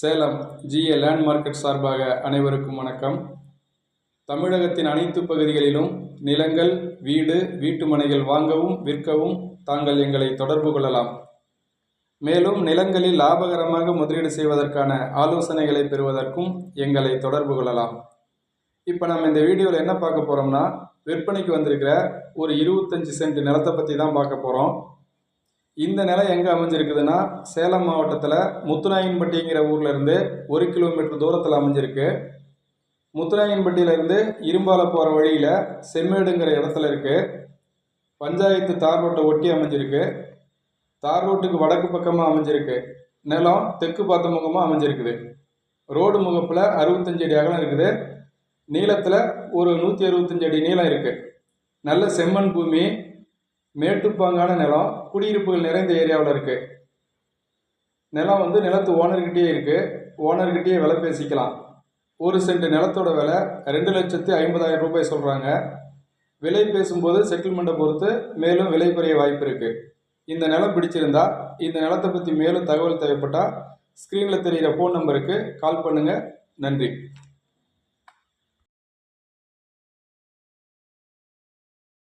Salem GA land market சார்பாக அனைவருக்கும் வணக்கம். தமிழகத்தின் அனைத்து பகுதிகளிலும் நிலங்கள் வீடு வீட்டு மனைகள் வாங்கவும் விற்கவும் தாங்கள் எங்களை தொடர்பு கொள்ளலாம். மேலும் நிலங்களில் லாபகரமாக முதலீடு செய்வதற்கான ஆலோசனைகளை பெறுவதற்கும் எங்களை தொடர்பு கொள்ளலாம். இப்போ நம்ம இந்த வீடியோவில் என்ன பார்க்க போகிறோம்னா விற்பனைக்கு வந்திருக்கிற ஒரு இருபத்தஞ்சி சென்ட் நிலத்தை பற்றி தான் பார்க்க போகிறோம் இந்த நிலம் எங்கே அமைஞ்சிருக்குதுன்னா சேலம் மாவட்டத்தில் முத்துநாயன்பட்டிங்கிற ஊர்லேருந்து ஒரு கிலோமீட்டர் தூரத்தில் அமைஞ்சிருக்கு. முத்துநாயன்பட்டியிலேருந்து இரும்பால போகிற வழியில் செம்மேடுங்கிற இடத்துல இருக்குது பஞ்சாயத்து தார் ரோட்டை ஒட்டி அமைஞ்சிருக்கு. தார் ரோட்டுக்கு வடக்கு பக்கமாக அமைஞ்சிருக்கு. நிலம் தெற்கு பார்த்த முகமாக அமைஞ்சிருக்குது. ரோடு முகப்பில் அறுபத்தஞ்சு அடி அகலம் இருக்குது. நீளத்தில் ஒரு நூற்றி அறுபத்தஞ்சு அடி நீளம் இருக்குது நல்ல செம்மண் பூமி மேட்டுப்பாங்கான நிலம் குடியிருப்புகள் நிறைந்த ஏரியாவில் இருக்குது நிலம் வந்து நிலத்து ஓனர்கிட்டயே இருக்குது ஓனர்கிட்டயே விலை பேசிக்கலாம். ஒரு சென்ட் நிலத்தோட விலை ரெண்டு லட்சத்து ஐம்பதாயிரம் ரூபாய் சொல்கிறாங்க விலை பேசும்போது செட்டில்மெண்ட்டை பொறுத்து மேலும் விலை குறைய வாய்ப்பு இருக்குது இந்த நிலம் பிடிச்சிருந்தா இந்த நிலத்தை பற்றி மேலும் தகவல் தேவைப்பட்டால் ஸ்க்ரீனில் தெரிகிற ஃபோன் நம்பருக்கு கால் பண்ணுங்கள் நன்றி.